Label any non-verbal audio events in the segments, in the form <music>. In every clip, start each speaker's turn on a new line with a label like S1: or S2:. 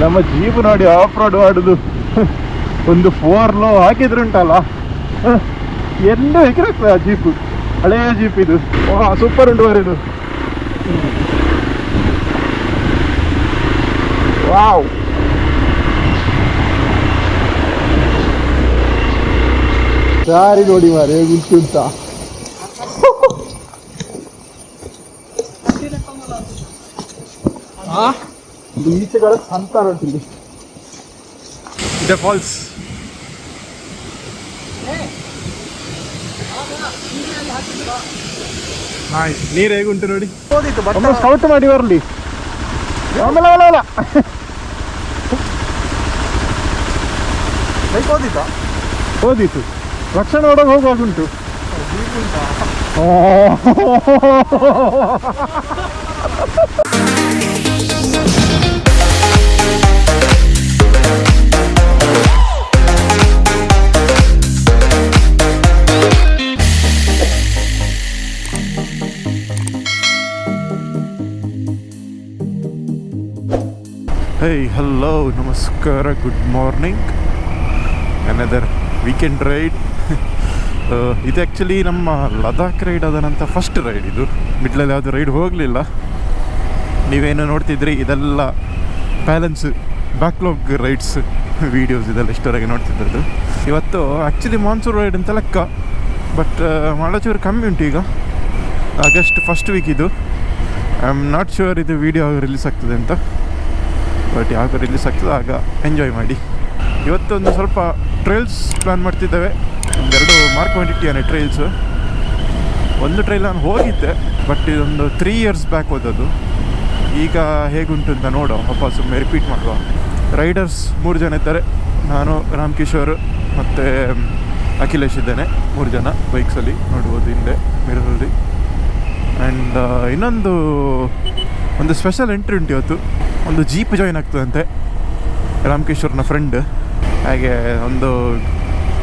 S1: ನಮ್ಮ ಜೀಪ್ ನೋಡಿ of road ಮಾಡುದು ಒಂದು ಫೋರ್ ಲೋ ಹಾಕಿದ್ರುಂಟಲ್ಲ ಜೀಪ್ ಎಲ್ಲೂ ಹೆಗ್ರಾಗ್ತದೆ ಆ ಜೀಪು ಹಳೆಯ ಜೀಪ್ ಇದು. ಸೂಪರ್ ಉಂಟು ಬರೀದು ವಾವ್. ದಾರಿ ನೋಡಿ ಮಾರೆ ಹೇಗುಂಟು ಆ? ಈಚೆಗಳ ಸಂತಾನ ಉಂಟು ಇಲ್ಲಿ ಇದೆ ಫಾಲ್ಸ್ ನೈಸ್ ನೀರು ಹೇಗುಂಟು ನೋಡಿ ಒಮ್ಮೆ ಸ್ಕೌಟ್ ಮಾಡಿ ಬರಲಿ ಆಮೇಲೆ ಅಲ್ಲ ಅಲ್ಲ ಬೈಕ್ ಓದಿತಾ ಓದಿತು ಲಕ್ಷಣ ಒಳಗೆ ಹೋಗುವಾಗ ಉಂಟು ಹೇ ಹಲೋ ನಮಸ್ಕಾರ good morning another weekend ride ಇದು ಆ್ಯಕ್ಚುಲಿ ನಮ್ಮ ಲದಾಖ್ ರೈಡ್ ಆದ ನಂತರ ಫಸ್ಟ್ ರೈಡ್ ಇದು. ಮಿಡ್ಲಲ್ಲಿ ಯಾವುದು ರೈಡ್ ಹೋಗಲಿಲ್ಲ. ನೀವೇನು ನೋಡ್ತಿದ್ರಿ? ಇದೆಲ್ಲ ಬ್ಯಾಲೆನ್ಸ್ ಬ್ಯಾಕ್ಲಾಗ್ ರೈಡ್ಸ್ ವೀಡಿಯೋಸ್ ಇದೆಲ್ಲ ಇಷ್ಟವರೆಗೆ ನೋಡ್ತಿದ್ದದ್ದು. ಇವತ್ತು ಆ್ಯಕ್ಚುಲಿ ಮಾನ್ಸೂನ್ ರೈಡ್ ಅಂತ ಲೆಕ್ಕ. ಬಟ್ ಮಾಡೋಚೂರು ಕಮ್ಮಿ ಉಂಟು ಈಗ ಆಗಸ್ಟ್ ಫಸ್ಟ್ ವೀಕ್ ಇದು. ಐ ಆಮ್ ನಾಟ್ ಶ್ಯೂರ್ ಇದು ವೀಡಿಯೋ ರಿಲೀಸ್ ಆಗ್ತದೆ ಅಂತ. ಬಟ್ ಯಾವಾಗ ರಿಲೀಸ್ ಆಗ್ತದೆ ಆಗ ಎಂಜಾಯ್ ಮಾಡಿ. ಇವತ್ತೊಂದು ಸ್ವಲ್ಪ ಟ್ರೈಲ್ಸ್ ಪ್ಲ್ಯಾನ್ ಮಾಡ್ತಿದ್ದೇವೆ. ಒಂದೆರಡು ಮಾರ್ಕ್ ಮಾಡಿಟ್ಟಿಯಾನೆ ಟ್ರೈಲ್ಸ್ ಒಂದು ಟ್ರೈಲ್ ನಾನು ಹೋಗಿದ್ದೆ ಬಟ್ ಇದೊಂದು ತ್ರೀ ಇಯರ್ಸ್ ಬ್ಯಾಕ್ ಹೋದದ್ದು. ಈಗ ಹೇಗುಂಟು ಅಂತ ನೋಡೋ ವಾಪಸ್ ಸುಮ್ಮನೆ ರಿಪೀಟ್ ಮಾಡುವ. ರೈಡರ್ಸ್ ಮೂರು ಜನ ಇದ್ದಾರೆ. ನಾನು ರಾಮ್ ಕಿಶೋರ್ ಮತ್ತು ಅಖಿಲೇಶ್ ಇದ್ದೇನೆ. ಮೂರು ಜನ ಬೈಕ್ಸಲ್ಲಿ ನೋಡ್ಬೋದು ಹಿಂದೆ ಮಿರರಲ್ಲಿ ಆ್ಯಂಡ್ ಇನ್ನೊಂದು ಒಂದು ಸ್ಪೆಷಲ್ ಎಂಟ್ರಿ ಉಂಟು ಇವತ್ತು. ಒಂದು ಜೀಪ್ ಜಾಯಿನ್ ಆಗ್ತದಂತೆ. ರಾಮಕೇಶ್ವರ್ನ ಫ್ರೆಂಡ್ ಹಾಗೆ ಒಂದು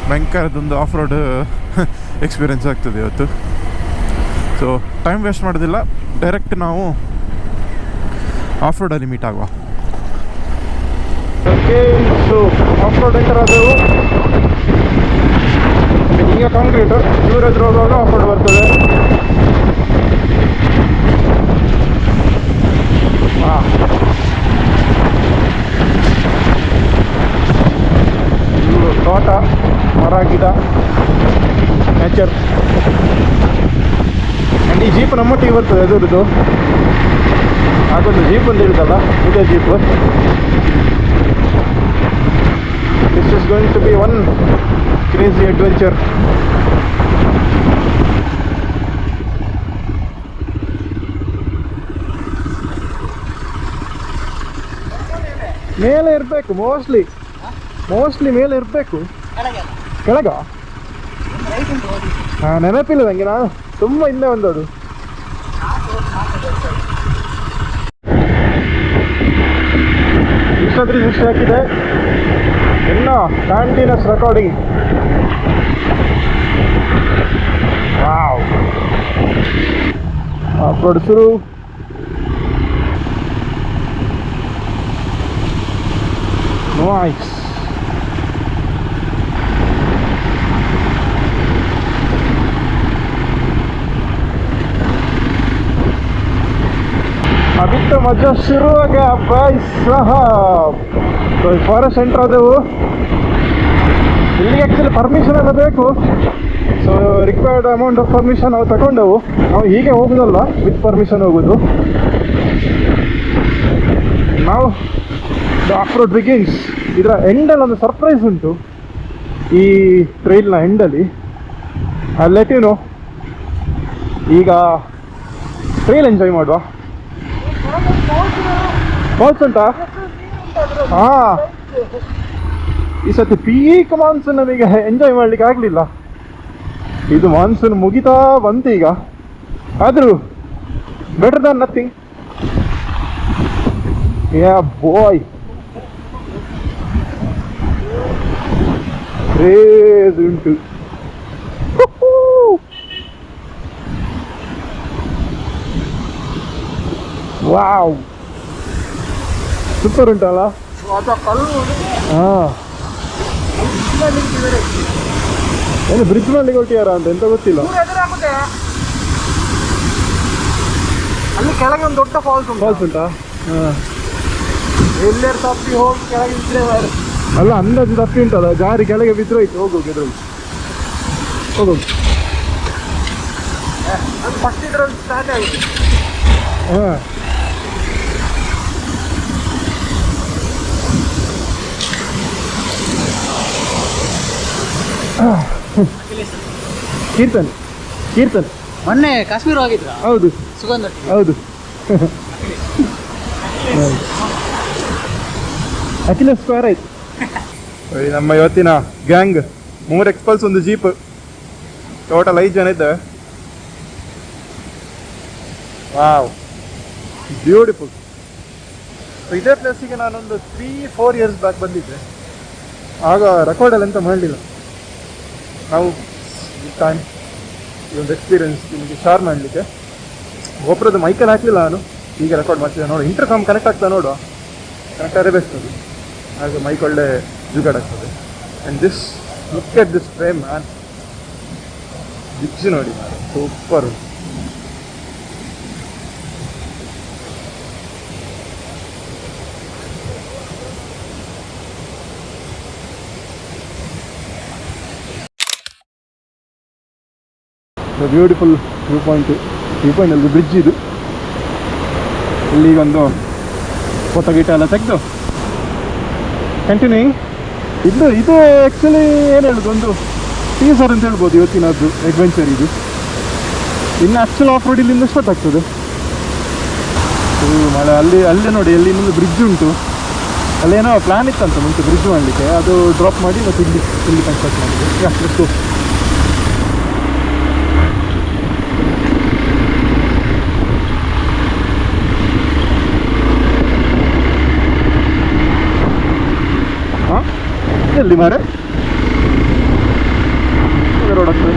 S1: ಭಯಂಕರದೊಂದು ಆಫ್ ರೋಡ್ ಎಕ್ಸ್ಪೀರಿಯನ್ಸ್ ಆಗ್ತದೆ ಇವತ್ತು. ಸೊ ಟೈಮ್ ವೇಸ್ಟ್ ಮಾಡೋದಿಲ್ಲ. ಡೈರೆಕ್ಟ್ ನಾವು ಆಫ್ ರೋಡಲ್ಲಿ ಮೀಟ್ ಆಗುವ. ಆಫ್ ರೋಡ್ ಎಂಟರ್ ಆದವು ಈಗ ಕಾಂಕ್ರೀಟ್ ದೂರ ಹತ್ರ ಹೋಗುವಾಗ ಆಫ್ ರೋಡ್ ಬರ್ತದೆ. ಇದು ತೋಟ, ಮರ, ಗಿಡ ನೇಚರ್ ಆ್ಯಂಡ್ ಈ ಜೀಪ್ ನಮ್ಮೊಟ್ಟಿಗೆ ಬರ್ತದೆ ಎದುರುದು ಹಾಗೊಂದು ಜೀಪ್ ಒಂದು ಇರುತ್ತಲ್ಲ ಇದೇ jeep this is going to be one crazy adventure ಮೇಲೆ ಇರಬೇಕು ಮೋಸ್ಟ್ಲಿ ಮೋಸ್ಟ್ಲಿ ಮೇಲೆ ಇರಬೇಕು. ಕೆಳಗ ಹಾ ನೆನಪಿಲ್ಲ ನನಗೆ ನಾನು. ತುಂಬ ಹಿಂದೆ ಬಂದದು ಇಷ್ಟೊಂದು ಇಷ್ಟ ಹಾಕಿದೆ. ಇನ್ನ ಕಂಟಿನ್ಯೂಸ್ ರೆಕಾರ್ಡಿಂಗ್ ವಾವ್ ಅಪ್ಲೋಡ್ ಶುರು Nice. अभी तो मजा शुरू हो गया भाई साहब तो ಫಾರೆಸ್ಟ್ ಸೆಂಟರ್ ಆದೆವು ಇಲ್ಲಿಗೆ ಆ್ಯಕ್ಚುಲಿ ಪರ್ಮಿಷನ್ ಎಲ್ಲ ಬೇಕು so required amount of permission ನಾವು ತಗೊಂಡೆವು ನಾವು ಹೀಗೆ ಹೋಗುದಲ್ಲ ವಿತ್ ಪರ್ಮಿಷನ್ ಹೋಗುದು ನಾವು ದ ಆಫ್ ರೋಡ್ ಬಿಗಿನ್ಸ್ ಇದರ ಎಂಡಲ್ಲಿ ಒಂದು ಸರ್ಪ್ರೈಸ್ ಉಂಟು. ಈ ಟ್ರೈಲ್ನ ಎಂಡಲ್ಲಿ ಲೆಟ್ ಯು ನೋ ಈಗ ಟ್ರೈಲ್ ಎಂಜಾಯ್ ಮಾಡುವ. ಫಾಲ್ಸ್ ಉಂಟಾ? ಹಾ. ಈ ಸತಿ ಪೀಕ್ ಮಾನ್ಸೂನ್ ನಮಗೆ ಎಂಜಾಯ್ ಮಾಡ್ಲಿಕ್ಕೆ ಆಗಲಿಲ್ಲ. ಇದು ಮಾನ್ಸೂನ್ ಮುಗಿತಾ ಬಂತು ಈಗ. ಆದರೂ better than nothing yeah boy craze ಉಂಟು. ವಾವ್. ಸೂಪರ್ ಉಂಟಲ್ಲ ಹಾಂ. ಏನು ಬ್ರಿಡ್ಜ್ ಮಾಡ್ಲಿಕ್ಕೆ ಹೊರಟಿಯಾರ ಅಂತ ಎಂತ ಗೊತ್ತಿಲ್ಲ.
S2: ಅಲ್ಲಿ ಕೆಳಗೆ ಒಂದು ದೊಡ್ಡ ಫಾಲ್ಸ್ ಉಂಟು.
S1: ಫಾಲ್ಸ್ ಉಂಟಾ? ಹಾಂ.
S2: ಎಲ್ಲರೂ ತಪ್ಪಿ ಹೋಗಿ ಕೆಳಗೆ ಇದ್ರೆ
S1: ಅಲ್ಲ ಅಂದಾಜು ತಪ್ಪಿ ಉಂಟಲ್ಲ ಜಾರಿ ಕೆಳಗೆ ಬಿದ್ದೋಯ್ತು ಹೋಗು ಹೋಗು
S2: ಇದ್ರಲ್ಲಿ ಆಗಿದೆ
S1: ಹಾಂ. ಕೀರ್ತನ್ ಕೀರ್ತನ್.
S2: ಮೊನ್ನೆ ಕಾಶ್ಮೀರ ಹೋಗಿದ್ರ?
S1: ಹೌದು.
S2: ಸುಗಂಧ.
S1: ಹೌದು. ಅಖಿಲ ಸ್ಕ್ವೇರ್ ಆಯ್ತು. ನಮ್ಮ ಇವತ್ತಿನ ಗ್ಯಾಂಗ್. ಮೂರು ಎಕ್ಸ್ಪಲ್ಸ್ ಒಂದು ಜೀಪ್ ಟೋಟಲ್ ಐದು ಜನ ಇದ್ದೇವೆ ವಾವ್ ಬ್ಯೂಟಿಫುಲ್ ಇದೇ ಪ್ಲೇಸಿಗೆ ನಾನೊಂದು ತ್ರೀ ಫೋರ್ ಇಯರ್ಸ್ ಬ್ಯಾಕ್ ಬಂದಿದ್ದೆ. ಆಗ ರೆಕಾರ್ಡಲ್ಲಿ ಎಂತ ಮಾಡಲಿಲ್ಲ. ನಾವು ಟೈಮ್ ಈ ಒಂದು ಎಕ್ಸ್ಪೀರಿಯನ್ಸ್ ನಿಮಗೆ ಶೇರ್ ಮಾಡಲಿಕ್ಕೆ. ಗೋಪುರದ ಮೈಕಲ್ಲಿ ಹಾಕಲಿಲ್ಲ ನಾನು. ಈಗ ರೆಕಾರ್ಡ್ ಮಾಡ್ತಿದ್ದೆ. ನೋಡು ಇಂಟರ್ಕಾಮ್ ಕನೆಕ್ಟ್ ಆಗ್ತಾ ನೋಡು ಕನೆಕ್ಟ್ ಆದರೆ ಬೆಸ್ಟ್ ಹಾಗೆ ಮೈಕೊಳ್ಳೆ ಜುಗಾಡಾಗ್ತದೆ and this look at this frame man ಬಿಚ್ಚಿ ನೋಡಿ super beautiful view point view point ಅಲ್ಲಿ ಬ್ರಿಡ್ಜ್ ಇದು. ಇಲ್ಲಿಗೊಂದು ಫೋಟೋ ಗೀಟ ಎಲ್ಲ ತೆಗೆದು ಕಂಟಿನ್ಯೂಯಿಂಗ್ ಇದು ಇದು ಆ್ಯಕ್ಚುಲಿ ಏನು ಹೇಳೋದು? ಒಂದು ಟೀಸರ್ ಅಂತ ಹೇಳ್ಬೋದು ಇವತ್ತಿನದ್ದು ಅಡ್ವೆಂಚರ್ ಇದು. ಇನ್ನು ಆ್ಯಕ್ಚುಲ್ ಆಫ್ ರೋಡ್ ಇಲ್ಲಿಂದ ಸ್ಟಾರ್ಟ್ ಆಗ್ತದೆ. ಮಳೆ, ಅಲ್ಲಿ, ಅಲ್ಲೇ ನೋಡಿ, ಅಲ್ಲಿ ಇನ್ನೊಂದು ಬ್ರಿಡ್ಜ್ ಉಂಟು. ಅಲ್ಲೇನೋ ಪ್ಲ್ಯಾನ್ ಇತ್ತಂತ, ಮುಂಚೆ ಬ್ರಿಡ್ಜ್ ಮಾಡಲಿಕ್ಕೆ. ಅದು ಡ್ರಾಪ್ ಮಾಡಿ ಮತ್ತು ಇಲ್ಲಿ ಇಲ್ಲಿ ಕನ್ಸ್ಟ್ರಕ್ಟ್ ಮಾಡಿದೆ ಎಷ್ಟು ಎಲ್ಲಿ ಮಾರೆ ರೋಡ್ ಆಗ್ತದೆ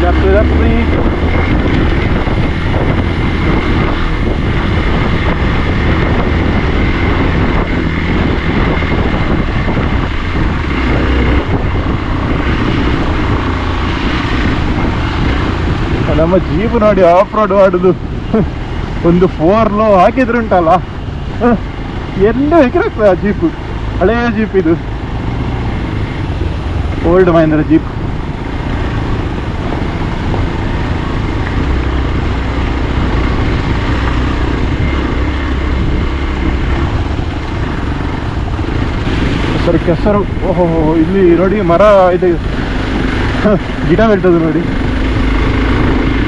S1: ಜಾತ್ರೆ ನಮ್ಮ ಜೀಪ್ ನೋಡಿ ಆಫ್ ರೋಡ್ ಮಾಡುದು. ಒಂದು ಫೋರ್ ಲೋ ಹಾಕಿದ್ರುಂಟಲ್ಲ. ಎಲ್ಲ ಆ ಜೀಪ್ ಹಳೆಯ ಜೀಪ್ ಇದು. ಓಲ್ಡ್ ಮಹೇಂದ್ರ ಜೀಪ್ ಸರ್ ಕೆಸರು. ಓಹೋ, ಇಲ್ಲಿ ನೋಡಿ ಮರ ಇದೆ. ಗಿಡ ಬೆಳ್ತದೆ ನೋಡಿ.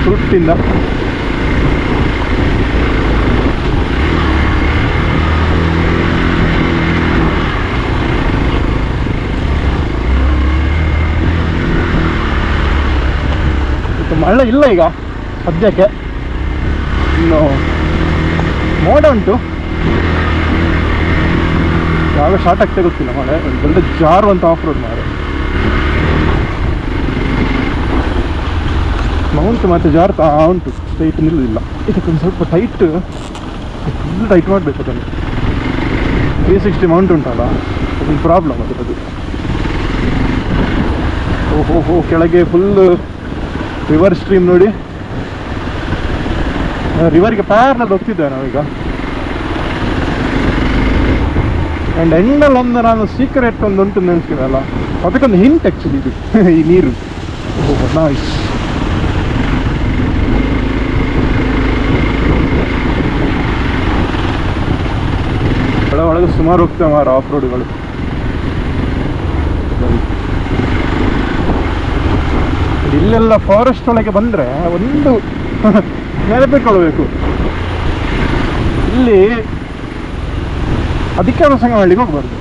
S1: ಫ್ರೂಟಿಂದ ಮಳೆ ಇಲ್ಲ ಈಗ ಸದ್ಯಕ್ಕೆ. ಇನ್ನು ಮೋಡ ಉಂಟು. ಯಾವಾಗ ಶಾರ್ಟ್ ಆಗ್ತಾ ಗೊತ್ತಿಲ್ಲ ಮಳೆ. ಒಂದು ಜಾರು ಅಂತ ಆಫ್ ರೋಡ್ ಮಾರೆ ಮೌಂಟ್ ಮತ್ತೆ ಜಾರ್ತಾ ಉಂಟು ಸ್ಟ್ರೈಟ್ ನಿಲ್ಲುವುದಿಲ್ಲ ಇದಕ್ಕೊಂದು ಸ್ವಲ್ಪ ಟೈಟ್ ಫುಲ್ ಟೈಟ್ ಮಾಡಬೇಕು ಅದನ್ನು. ತ್ರೀ ಸಿಕ್ಸ್ಟಿ ಮೌಂಟ್ ಉಂಟಲ್ಲ, ಅದೊಂದು ಪ್ರಾಬ್ಲಮ್ ಅದು. ಅದು ಓಹೋ ಹೋ ಕೆಳಗೆ ಫುಲ್ ರಿವರ್ ಸ್ಟ್ರೀಮ್ ನೋಡಿ. ರಿವರ್ಗೆ ಪ್ಯಾರ್ನಲ್ಲಿ ಹೋಗ್ತಿದ್ದೇವೆ ನಾವೀಗ. ಆ್ಯಂಡ್ ಎಂಡಲ್ಲಿ ಒಂದು ನಾನು ಸೀಕ್ರೆಟ್ ಒಂದು ಉಂಟು ನೆನೆಸ್ತೀವಲ್ಲ ಅದಕ್ಕೊಂದು ಹಿಂಟ್ ಆ್ಯಕ್ಚುಲಿ ಇದು, <laughs> ಈ ನೀರು. ಓಹೋ ನಾಯ್ಸ್ ಒಳ ಸುಮಾರು ಹೋಗ್ತವೆ ಮಾರ ಆಫ್ ರೋಡ್ಗಳು ಇಲ್ಲೆಲ್ಲ ಫಾರೆಸ್ಟ್ ಒಳಗೆ ಬಂದರೆ ಒಂದು <laughs> ನೆನಪಿಕೊಳ್ಬೇಕು ಇಲ್ಲಿ ಅಧಿಕಾರ ಸಂಘ ಮಾಡ್ಲಿಕ್ಕೆ ಹೋಗ್ಬಾರ್ದು.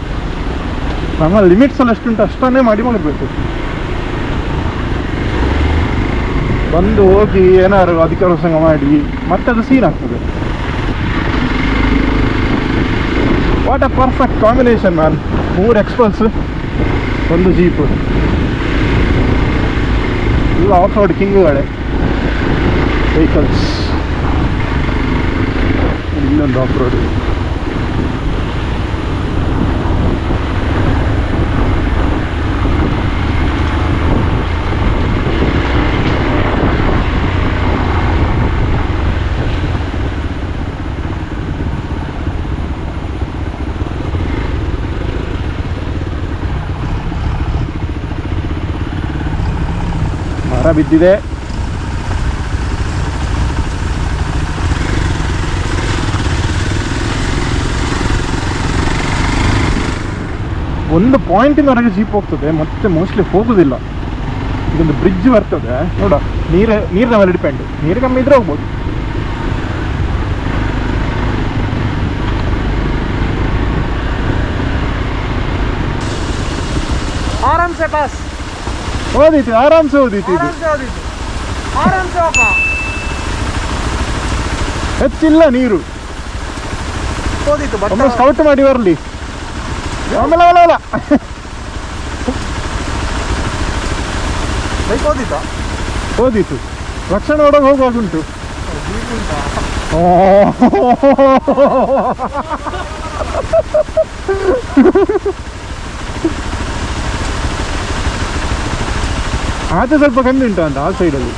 S1: ನಮ್ಮ ಲಿಮಿಟ್ಸ್ ಎಲ್ಲ ಎಷ್ಟುಂಟು ಅಷ್ಟನ್ನೇ ಮಾಡಿ ಮಾಡಬೇಕು ಬಂದು ಹೋಗಿ ಏನಾದ್ರು ಅಧಿಕಾರ ಸಂಘ ಮಾಡಿ, ಮತ್ತೆ ಅದು ಸೀನ್ ಆಗ್ತದೆ. What a perfect combination man ಮೂರು ಎಕ್ಸ್ಪಲ್ಸ್ ಒಂದು ಜೀಪು ಎಲ್ಲ ಆಫ್ ರೋಡ್ ಕಿಂಗ್ಗಳೇ ವೆಹಿಕಲ್ಸ್ ಇನ್ನೊಂದು ಆಫ್ ರೋಡ್ ಮರ ಬಿದ್ದಿದೆ. ಒಂದು ಪಾಯಿಂಟಿನವರೆಗೆ ಜೀಪ್ ಹೋಗ್ತದೆ, ಮತ್ತೆ ಮೋಸ್ಟ್ಲಿ ಹೋಗುದಿಲ್ಲ. ಇದೊಂದು ಬ್ರಿಡ್ಜ್ ಬರ್ತದೆ. ನೋಡ, ನೀರ, ನೀರಿನ ಮೇಲೆ ಡಿಪೆಂಡ್ ನೀರು ಕಮ್ಮಿ ಇದ್ರೆ ಹೋಗ್ಬೋದು.
S2: ಆರಾಮ್ ಸೆ ಪಾಸ್
S1: ಓದೈತಿ ಆರಾಮ್ಸೆ ಓದೈತಿ ಇದು? ಹೆಚ್ಚಿಲ್ಲ ನೀರು. ಒಮ್ಮೆ ಸ್ಕೌಟ್ ಮಾಡಿ ಬರಲಿ. ಆಮೇಲೆ ಅಲ್ಲ. ಅಲ್ಲ ಓದಿತ್ತು. ರಕ್ಷಣೆ ಒಳಗೆ ಹೋಗುವಾಗ ಉಂಟು. ಓ. ಆಚೆ ಸ್ವಲ್ಪ ಕಮ್ಮಿ ಉಂಟು ಅಂತ ಆ ಸೈಡಲ್ಲಿ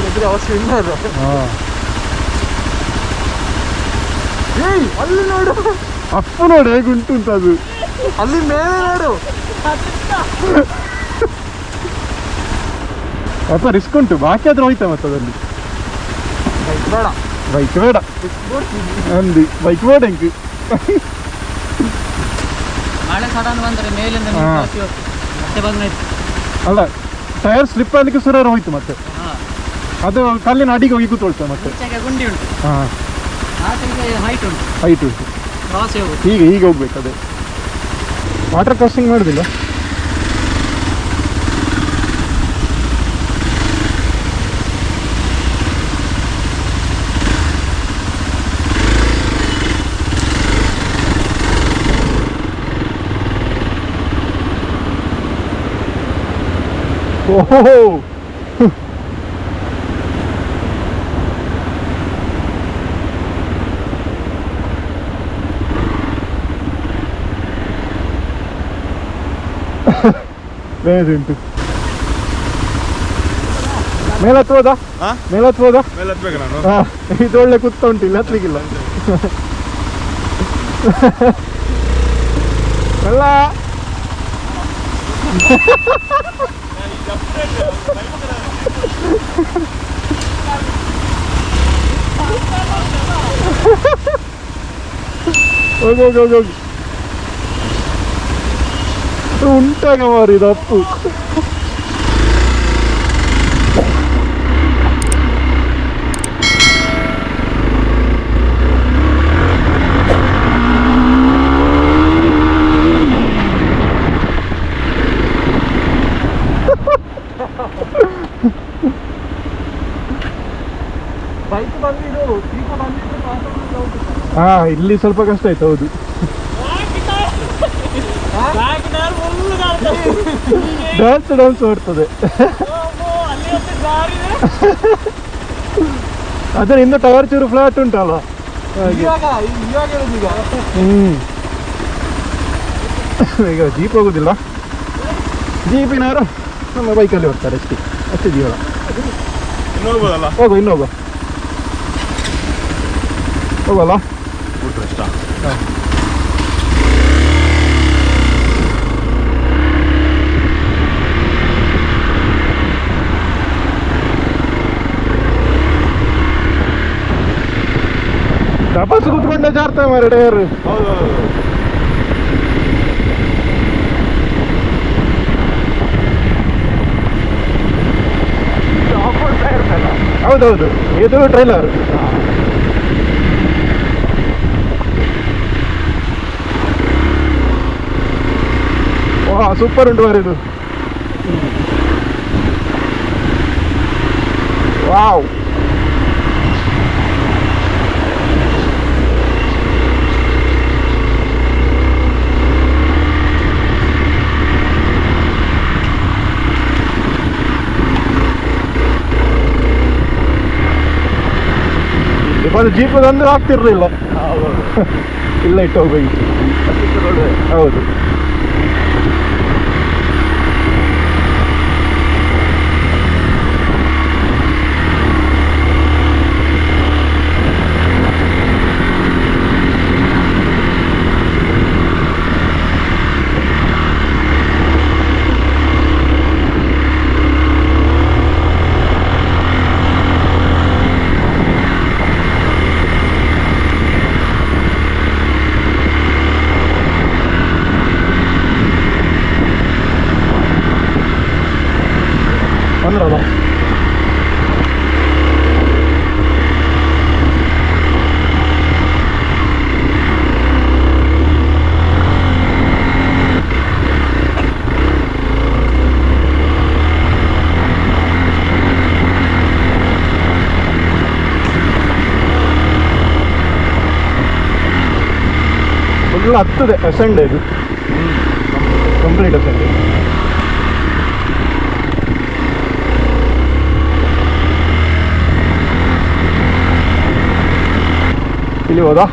S2: ಎದುರು ಅವಶ್ಯ ಇಲ್ಲ ಅದು
S1: ಹಾಂ
S2: ಏಯ್ ಅಲ್ಲಿ ನೋಡು
S1: ಅಪ್ಪು ನೋಡಿ ಹೇಗೆ ಉಂಟು ಅಂತ ಅದು
S2: ಅಲ್ಲಿ ಮೇಲೆ ನೋಡು
S1: ಸ್ವಲ್ಪ ರಿಸ್ಕ್ ಉಂಟು ಬಾಕಿ ಆದ್ರೆ ಹೋಯ್ತಾ ಮತ್ತೆ ಅದಲ್ಲಿ
S2: ಬೈಕ್ ಬೇಡ
S1: ಬೈಕ್ ಬೇಡ ಅಂದು ಬೈಕ್ ಬೇಡ ಹೆಂಗೆ
S3: ಮಳೆ ಸಡನ್ ಬಂದ್ರೆ ಮೇಲಿಂದ
S1: ಹಾ.
S3: ನೀರು ಜಾಸ್ತಿ ಹೋಗ್ತದೆ. ಮತ್ತೆ ಬಂದಾಯ್ತು
S1: ಅಲ್ಲ ಟೈರ್ ಸ್ಲಿಪ್ ಆಗಲಿಕ್ಕೆ ಸರ ಹೋಯ್ತು ಮತ್ತೆ. ಅದು ಕಲ್ಲಿನ ಅಡಿಗೆ ಹೋಗಿ ಕೂತ್ಕೊಳ್ತದೆ ಮತ್ತೆ.
S3: ಗುಂಡಿ ಉಂಟು.
S1: ಹಾಂ.
S3: ಆಚೆಗೆ ಹೈಟ್ ಉಂಟು.
S1: ಹೈಟ್ ಉಂಟು. ಹೀಗೆ ಹೋಗ್ಬೇಕು ಅದೇ. ವಾಟರ್ ಕ್ರಾಸಿಂಗ್ ಮಾಡುದಿಲ್ಲ <laughs> ಓಹೋ ಬೇರೆ ಉಂಟು ಮೇಲತ್ ಹೋದ
S4: ಹಾ?
S1: ಮೇಲೆ ಹತ್ಬೋದಾ
S4: ಮೇಲೆ ಹತ್ಬೇಕು ನಾನು.
S1: ಹಾ ಇದು ಒಳ್ಳೆ ಕುತ್ತ ಉಂಟು ಇಲ್ಲ ಹತ್ಲಿಕ್ಕಿಲ್ಲ. <laughs> ಅಲ್ಲ. <laughs> ಹೋಗಿ ಹೋಗಿ ಹೋಗಿ ಹೋಗಿ ಉಂಟಾಗ ಮಾರಿ ಇದು ಅಪ್ಪು ಹಾ ಇಲ್ಲಿ ಸ್ವಲ್ಪ ಕಷ್ಟ ಆಯ್ತು ಹೌದು. ಡಾನ್ಸ್ ಡಾನ್ಸ್ ಓಡ್ತದೆ. ಅದೇ ಇನ್ನು ಟವರ್ ಚೂರು ಫ್ಲಾಟ್ ಉಂಟಲ್ಲ ಹ್ಮ್. ಈಗ ಜೀಪ್ ಹೋಗುದಿಲ್ಲ. ಜೀಪಿನವರು ನಮ್ಮ ಬೈಕಲ್ಲಿ ಹೋಗ್ತಾರೆ ಅಷ್ಟೇ. ಅಷ್ಟೇ ಜೀವನ. ಹೋಗು ಇನ್ನು ಹೋಗು ಹೋಗಲ್ಲ
S4: ಬಿಟ್ರೆ ಡಬಸ್
S1: ತಪಸ್ ಕುತ್ಕೊಂಡೆ ಜಾರ್ತಾರೆ ಮಾರ
S4: ಹೌದು
S1: ಹೌದೌದು ಇದು trailer super untuk hari itu. Wow. Jeep tu dah ni rakti rilek. Ilek tau bayi. Aku tu ಹತ್ತದೆ ಅಸೆಂಡ್ ಇದು. ಕಂಪ್ಲೀಟ್ ಅಸೆಂಡ್ ಇಲ್ಲಿ ಹೋದಾ?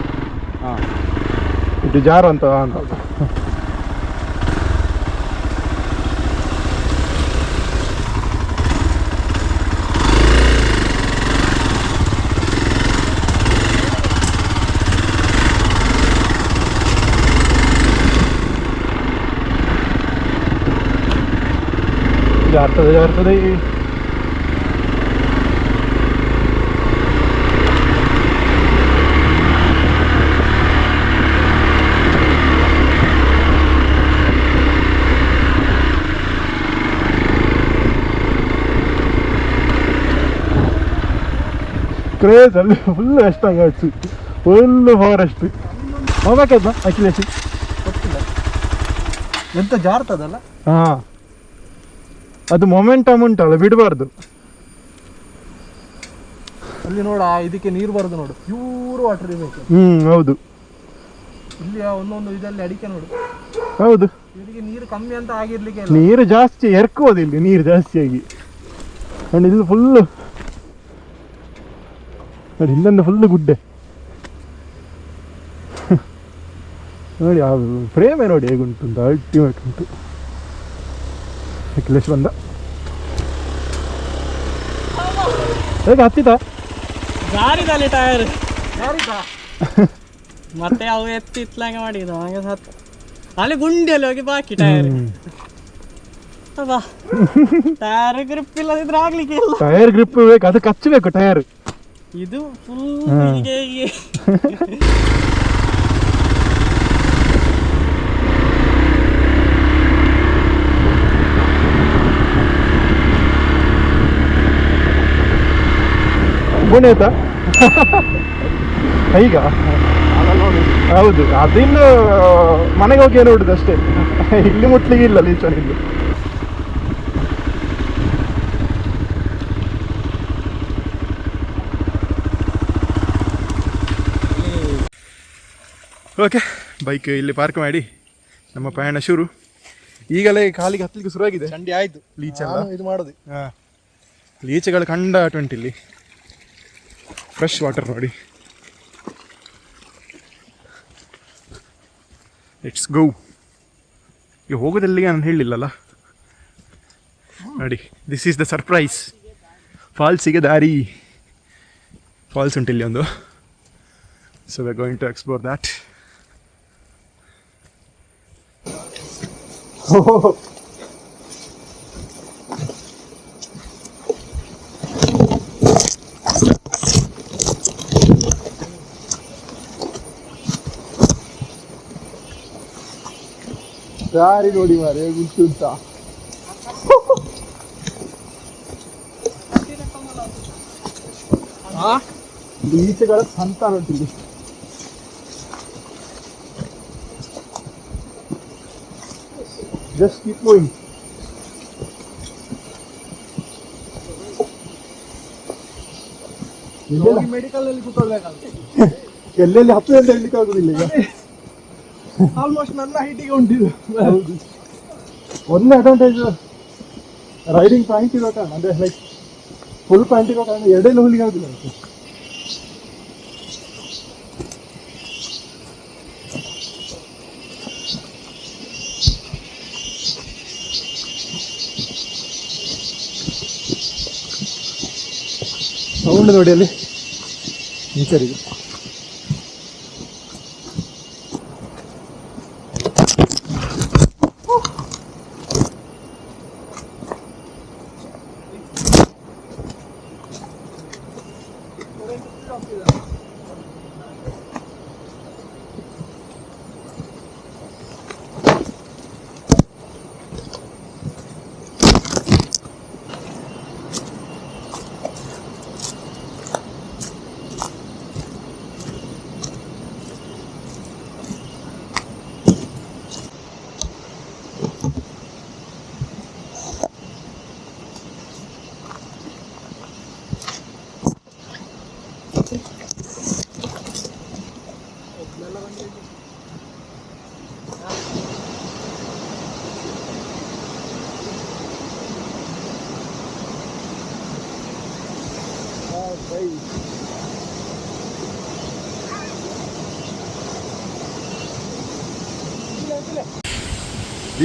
S1: ಇದು ಜಾರು ಅಂತ ಅಂತ ಜಾರ್ತದೆ ಜಾರ್ತದೆ ಕ್ರೇಜ್ ಅಲ್ಲಿ ಫುಲ್ ಎಷ್ಟು ಗಾಡ್ಸು ಫುಲ್ ಫಾರೆಸ್ಟ್ ಹೋಗ್ಬೇಕಾಯ್ತಾ ಅಖಿಲೇಶ್?
S2: ಎಂತ ಜಾರ್ತದಲ್ಲ
S1: ಹಾ. ಅದು ಮೊಮೆಂಟಮ್ ಉಂಟಲ್ಲ ಬಿಡಬಾರ್ದು.
S2: ಅಲ್ಲಿ ನೋಡ ಇದಕ್ಕೆ ನೀರು ಬರೋದು ನೋಡು. ಪ್ಯೂರ್ ವಾಟರ್ ಇರಬೇಕು
S1: ಹ್ಮ್ ಹೌದು.
S2: ಇಲ್ಲಿ ಆ ಒಂದೊಂದು ಇದರಲ್ಲಿ ಅಡಿಕೆ ನೋಡು.
S1: ಹೌದು.
S2: ಇದಕ್ಕೆ ನೀರು ಕಮ್ಮಿ ಅಂತ ಆಗಿರ್ಲಿಕ್ಕೆ ಇಲ್ಲ.
S1: ನೀರು ಜಾಸ್ತಿ ಎರ್ಕೋದು ಇಲ್ಲಿ ನೀರು ಜಾಸ್ತಿಯಾಗಿ. ಅಂಡ್ ಇಲ್ಲಿ ಫುಲ್ಲು ನೋಡಿ ಇಲ್ಲೊಂದು ಫುಲ್ ಗುಡ್ಡೆ. <laughs> ನೋಡಿ ಆ ಪ್ರೇಮೆ ನೋಡಿ ಹೇಗುಂಟು ಅಂತ ಅಲ್ಟಿಮೇಟ್ ಉಂಟು. ಅಖಿಲೇಶ್ ಬಂದ ಹೇಗೆ ಹತ್ತಿತ
S3: ಜಾರಿದಲ್ಲಿ ಟೈರ್
S2: ಯಾರಿಗಾ?
S3: ಮತ್ತೆ ಅವು ಎತ್ತಿ ಇತ್ಲಂಗೆ ಮಾಡಿದ ಹಂಗೆ ಸತ್ ಅಲ್ಲಿ ಗುಂಡಿಯಲ್ಲಿ ಹೋಗಿ ಬಾಕಿ ಟೈರ್ ಅಬ್ಬಾ ಟೈರ್ ಗ್ರಿಪ್ ಇಲ್ಲದಿದ್ರೆ ಆಗ್ಲಿಕ್ಕೆ ಇಲ್ಲ
S1: ಟೈರ್ ಗ್ರಿಪ್ ಬೇಕು ಅದಕ್ಕೆ ಹಚ್ಚಬೇಕು ಟೈರ್
S3: ಇದು ಫುಲ್
S1: ಹಾ.
S3: ಹೀಗೆ
S1: ಈಗ <laughs> ಹೌದು ಅದಿನ್ನು ಮನೆಗೆ ಹೋಗಿ ನೋಡುದು ಅಷ್ಟೇ. <laughs> ಇಲ್ಲಿ ಮುಟ್ಲಿಕ್ಕೆ ಇಲ್ಲ ಲೀಚನ್ ಇಲ್ಲಿ
S5: ಓಕೆ ಬೈಕ್ ಇಲ್ಲಿ ಪಾರ್ಕ್ ಮಾಡಿ ನಮ್ಮ ಪ್ರಯಾಣ ಶುರು. ಈಗಲೇ ಕಾಲಿಗೆ ಹತ್ತಲಿಕ್ಕೆ ಶುರುವಾಗಿದೆ.
S2: ಚಂಡಿ ಆಯ್ತು.
S5: ಲೀಚ್
S2: ಇದು ಮಾಡೋದು.
S5: ಹಾಂ. ಲೀಚೆಗಳು ಕಂಡ ಇಲ್ಲಿ. ಫ್ರೆಶ್ ವಾಟರ್ ನೋಡಿ. ಇಟ್ಸ್ ಗೋ ಈಗ ಹೋಗೋದಲ್ಲಿಗೆ ನಾನು ಹೇಳಿಲ್ಲಲ್ಲ? ನೋಡಿ ದಿಸ್ ಈಸ್ ದ ಸರ್ಪ್ರೈಸ್ ಫಾಲ್ಸಿಗೆ ದಾರಿ. ಫಾಲ್ಸ್ ಉಂಟು ಇಲ್ಲಿ ಒಂದು. So we going to explore that
S1: ದಾರಿ ನೋಡಿ ಮಾರೆ ಗುಂಟು ಅಂತ ಈಚೆಗಳ ಸಂತಾನ ಉಂಟು ಇಲ್ಲಿ ಜಸ್ಟ್ ಕೀಪ್ ಗೋಯಿಂಗ್
S2: ಮೆಡಿಕಲ್ ಅಲ್ಲಿ ಕೂತ್ಕೊಳ್ಬೇಕಂತ
S1: ಎಲ್ಲೆಲ್ಲಿ ಹತ್ತು ಅಂತ ಹೇಳಲಿಕ್ಕೆ ಆಗುದಿಲ್ಲ ಈಗ
S2: ಆಲ್ಮೋಸ್ಟ್ ನನ್ನ ಹೈಟಿಗೆ ಉಂಟಿದು
S1: ಒಂದು ಅಡ್ವಾಂಟೇಜ್ ರೈಡಿಂಗ್ ಪ್ಯಾಂಟ್ ಇರೋ ಕಾರಣ ಅಂದ್ರೆ ಲೈಕ್ ಫುಲ್ ಪ್ಯಾಂಟ್ ಇರೋ ಕಾರಣ ಎರಡೇ ಹುಲಿಗೆ ಆಗೋದಿಲ್ಲ
S2: ಸೌಂಡ್ ನೋಡಿ ಅಲ್ಲಿ. ಈ ಸರಿ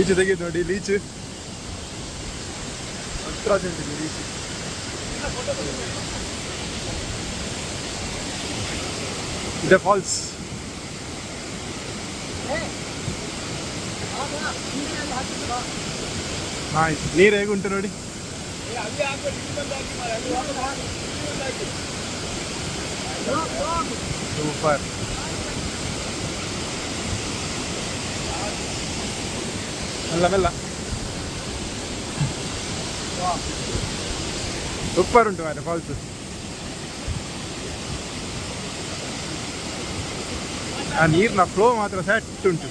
S1: ಲೀಚ್ ತೆಗೆದು ನೋಡಿ ಲೀಚ್ ಹತ್ರ ಉಂಟು ಲೀಚ್ ಇದೆ ಫಾಲ್ಸ್ ನೈಸ್ ನೀರು ಹೇಗುಂಟು ನೋಡಿ? ಸೂಪರ್ ಮೆಲ್ಲ ಸೂಪರ್ ಉಂಟು ಮಾರೆ ಫಾಲ್ಸ್ ಆ ನೀರಿನ ಫ್ಲೋ ಮಾತ್ರ ಸೆಟ್ ಉಂಟು.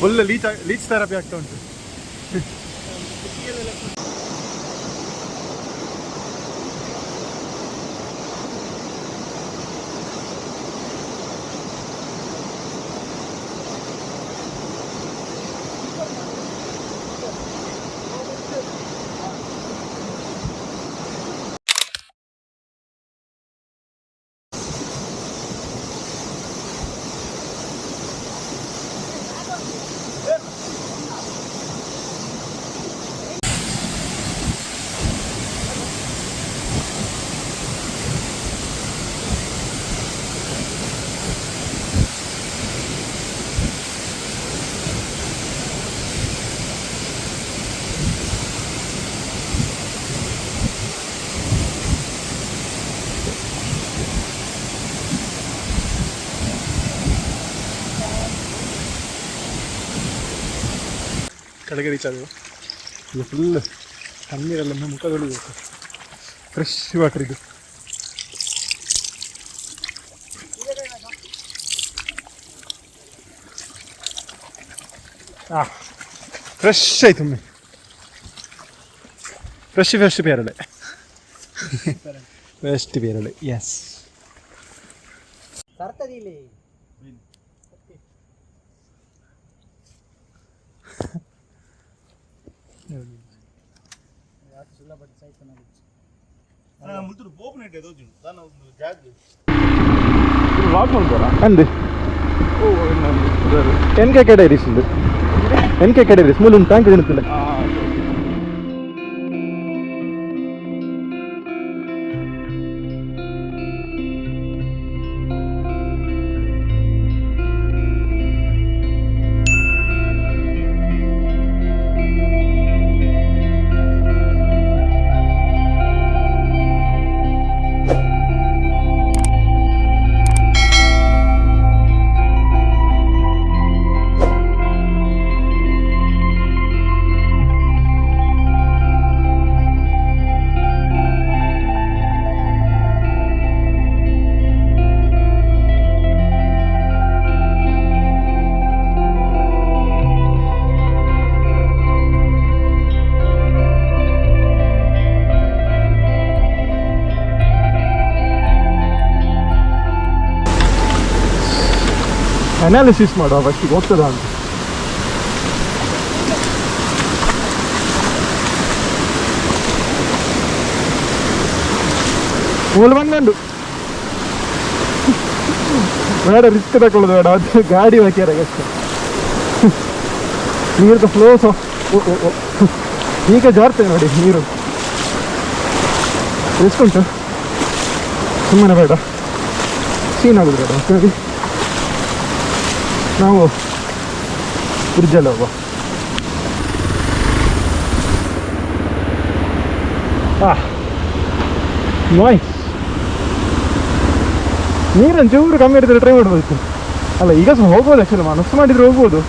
S1: ಫುಲ್ ಲೀಚ್ ಲೀಚ್ ಥೆರಪಿ ಆಗ್ತಾ ಉಂಟು. ಕೆಳಗೆ ರೀಚ್ ಆದೆವು ಇದು ಫುಲ್ ತಣ್ಣೀರೆಲ್ಲ ಮುಖ ತೊಳಿಬೇಕು ಫ್ರೆಶ್ ವಾಟರ್ ಇದು ಆ ಫ್ರೆಶ್ ಆಯ್ತು ಒಮ್ಮೆ ಫ್ರೆಶ್ ಫ್ರೆಶ್ ಪೇರಳೆ ಬೆಸ್ಟ್ ಪೇರಳೆ ಎಸ್
S4: ಬೋಪನಹಟ್ಟಿ ತೋಜು ದಾನ ಒಂದು ಜಾಗ
S2: ವಾಕ್ ಕೆ ಅಂದೆ. ಎನ್ಕೆ ಕೆಡೆ ಇರಿಸಿಂದು ಎನ್ಕೆ ಕೆ ಇರಿಸಿ ಮೂಲುಂಟಾ ಟ್ಯಾಂಕ್ ಹೇಳ್ತಿಲ್ಲ ಅನಾಲಿಸಿಸ್ ಮಾಡುವ ಫಸ್ಟಿಗೆ ಹೋಗ್ತದ ಅಂತ. ಮೂಲ ಬಂದಂಡು ಬೇಡ ರಿಸ್ಕ್ ತಗೊಳ್ಳೋದು ಬೇಡ, ಅದು ಗಾಡಿ ಹಾಕ್ಯಾರ ಅಷ್ಟೇ. ನೀರ್ದು ಫ್ಲೋ ಓ ಈಗ ಜಾರ್ತದೆ ನೋಡಿ, ನೀರು. ರಿಸ್ಕ್ ಉಂಟು. ಸುಮ್ಮನೆ ಬೇಡ. ಸೀನ್ ಆಗೋದು ಬೇಡ ಹಾಗಾಗಿ ನಾವು ಬ್ರಿಡ್ಜಲ್ಲಿ ಹೋಗುವ. ನಾಯ್ಸ್ ನೀರನ್ನು ಚೂರು ಕಮ್ಮಿ ಇಡಿದ್ರೆ ಟ್ರೈ ಮಾಡ್ಬೋದಿತ್ತು. ಅಲ್ಲ, ಈಗ ಸಹ ಹೋಗ್ಬೋದು ಆ್ಯಕ್ಚುಲಿ ಮನಸ್ಸು ಮಾಡಿದರೆ ಹೋಗ್ಬೋದು.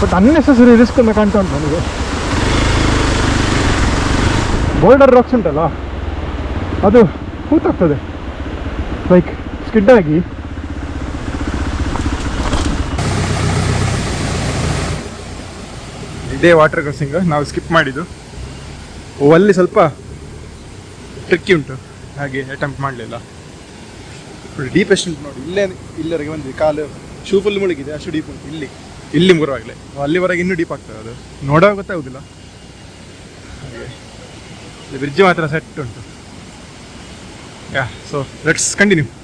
S2: ಬಟ್ ಅನ್ನೆಸೆಸರಿ ರಿಸ್ಕ್ ಅಂತ ಕಾಣ್ತಾ ಉಂಟು ನನಗೆ ಬೋಲ್ಡರ್ ರಾಕ್ಸ್ ಉಂಟಲ್ಲ, ಅದು ಕೂತಾಗ್ತದೆ. ಲೈಕ್ ಸ್ಕಿಡ್ ಆಗಿ.
S1: ಇದೇ ವಾಟರ್ ಕ್ರಾಸಿಂಗ್ ನಾವು ಸ್ಕಿಪ್ ಮಾಡಿದ್ದು. ಓ ಅಲ್ಲಿ ಸ್ವಲ್ಪ ಟ್ರಿಕ್ಕಿ ಉಂಟು. ಹಾಗೆ ಅಟೆಂಪ್ಟ್ ಮಾಡಲಿಲ್ಲ. ಡೀಪೆಸ್ಟ್ ಉಂಟು ನೋಡಿ ಇಲ್ಲೇ ಇಲ್ಲಿವರೆಗೆ ಬಂದಿದೆ ಕಾಲು ಶೂ ಫುಲ್ ಮುಳುಗಿದೆ ಅಷ್ಟು ಡೀಪ್ ಉಂಟು. ಇಲ್ಲಿ. ಇಲ್ಲಿ ಮುರುವಾಗಲೇ. ಅಲ್ಲಿವರೆಗೆ ಇನ್ನೂ ಡೀಪ್ ಆಗ್ತದೆ ಅದು. ನೋಡೋ ಗೊತ್ತಾಗೋದಿಲ್ಲ. ಹಾಗೆ. ಬ್ರಿಡ್ಜ್ ಮಾತ್ರ ಸೆಟ್ ಉಂಟು. Yeah so let's continue